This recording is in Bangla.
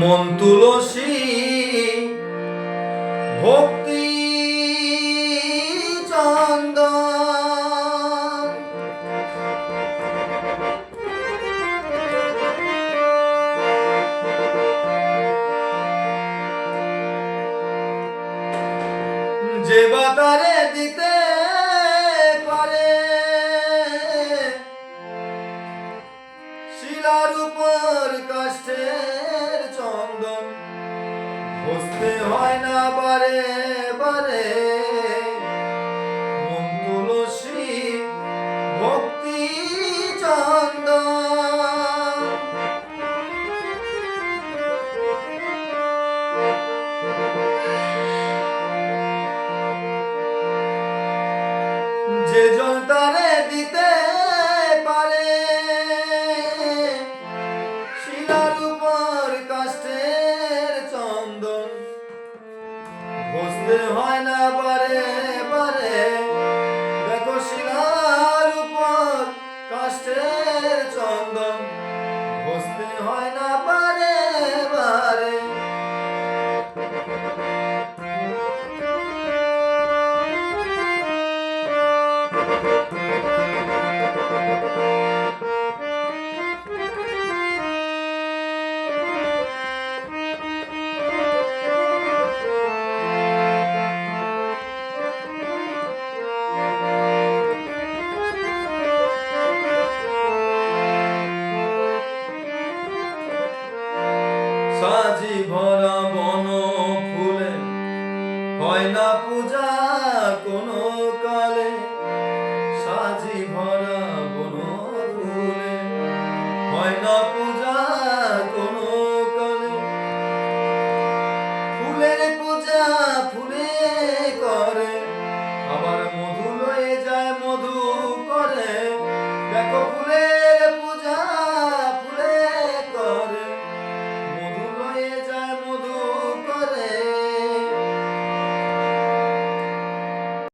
মন তুলসী ভক্তি চন্দন। যে বাতারে দিতে পারে শিলার উপর চন্দন বসতে হয় না বারে বারে। ভক্তি চন্দন যে জন তারে দিতে হয় না বারে বারে দেখো শিলার উপর সাজি ভরা বন ফুলে। হয় না পূজা কোনো কালে সাজি ভরা বন ফুলে। হয় না পূজা কোনো কালে, ফুলের পূজা ফুলে করে। আবার মধু লয়ে যায়, মধু করে। দেখো ফুলের